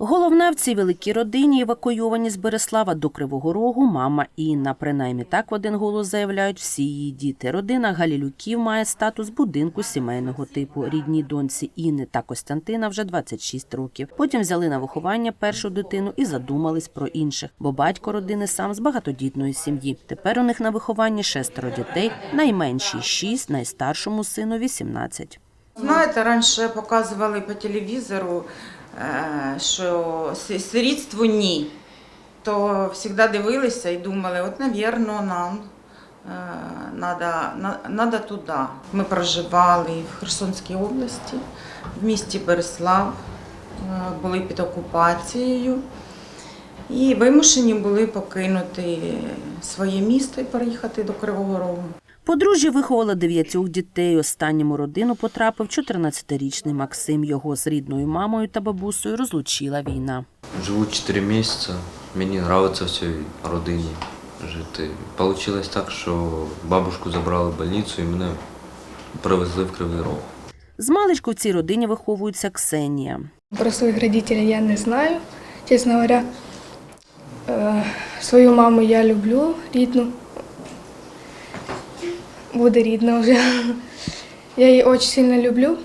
Головна в цій великій родині, евакуйовані з Береслава до Кривого Рогу, мама Інна. Принаймні так в один голос заявляють всі її діти. Родина Галілюків має статус будинку сімейного типу. Рідній доньці Інни та Костянтина вже 26 років. Потім взяли на виховання першу дитину і задумались про інших, бо батько родини сам з багатодітної сім'ї. Тепер у них на вихованні шестеро дітей, найменшій 6, найстаршому сину 18. Знаєте, раніше показували по телевізору, е, що си- сирітство ні. То завжди дивилися і думали, от, навірно, нам треба туди. Ми проживали в Херсонській області, в місті Береслав, е, були під окупацією і вимушені були покинути своє місто і переїхати до Кривого Рогу. Подружжя виховало дев'ятьох дітей. Останньому родину потрапив 14-річний Максим. Його з рідною мамою та бабусею розлучила війна. Живу 4 місяці, мені подобається в цій родині жити. Получилось так, що бабушку забрали в больницю і мене привезли в Кривий Рог. З маличку в цій родині виховується Ксенія. Про своих родителей я не знаю, честно говоря. Е, Свою маму я люблю, рідну. Буде рідна вже. Я її дуже сильно люблю.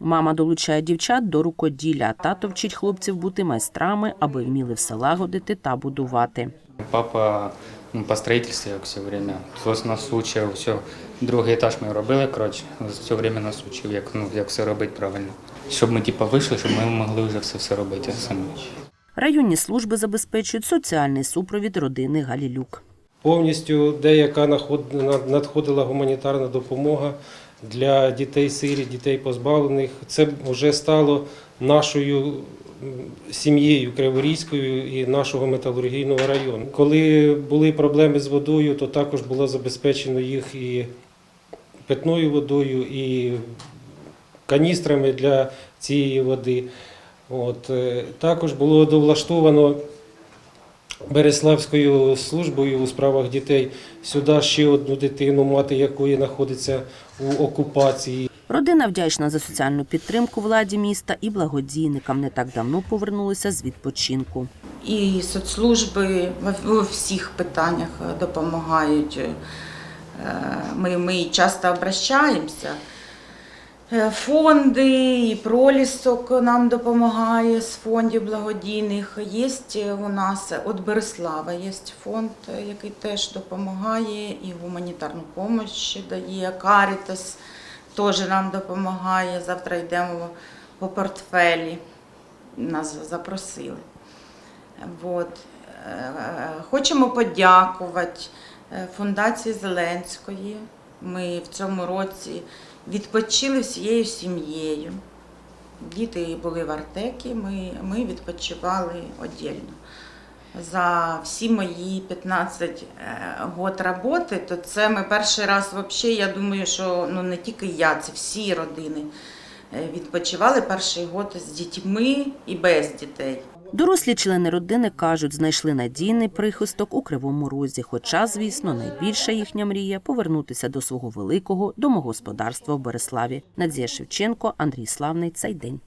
Мама долучає дівчат до рукоділля, тато вчить хлопців бути майстрами, аби вміли все лагодити та будувати. Папа ну, по строительству як все время. Хтось нас учив, все. Другий етаж ми робили, коротше, все время нас учив, як, ну, як все робити правильно. Щоб ми типу, вийшли, щоб ми могли вже все, все робити самі. Районні служби забезпечують соціальний супровід родини Галілюк. Повністю деяка надходила гуманітарна допомога для дітей сирі, дітей позбавлених. Це вже стало нашою сім'єю Криворізькою і нашого металургійного району. Коли були проблеми з водою, то також було забезпечено їх і питною водою, і каністрами для цієї води. От, е, також було довлаштовано Береславською службою у справах дітей сюди ще одну дитину, мати якої знаходиться у окупації. Родина вдячна за соціальну підтримку владі міста і благодійникам. Не так давно повернулися з відпочинку. І соцслужби в- у всіх питаннях е, допомагають. Е, Ми, ми часто обращаємося. Е, Фонди і пролісок нам допомагає з фондів благодійних. Є у нас від Береслава є фонд, е, який теж допомагає і гуманітарну допомогу дає. Карітас теж нам допомагає. Завтра йдемо по портфелі. Нас запросили. Вот. Е, Хочемо подякувати е, фундації Зеленської. Ми в цьому році відпочили всією сім'єю. Діти були в Артекі, ми, ми відпочивали віддільно. За всі мої 15 років роботи, то це ми перший раз взагалі, я думаю, що ну, не тільки я, це всі родини е, відпочивали перший год з дітьми і без дітей. Дорослі члени родини кажуть, знайшли надійний прихисток у Кривому Розі. Хоча, звісно, найбільша їхня мрія повернутися до свого великого домогосподарства в Береславі. Надія Шевченко, Андрій Славний. Цей день.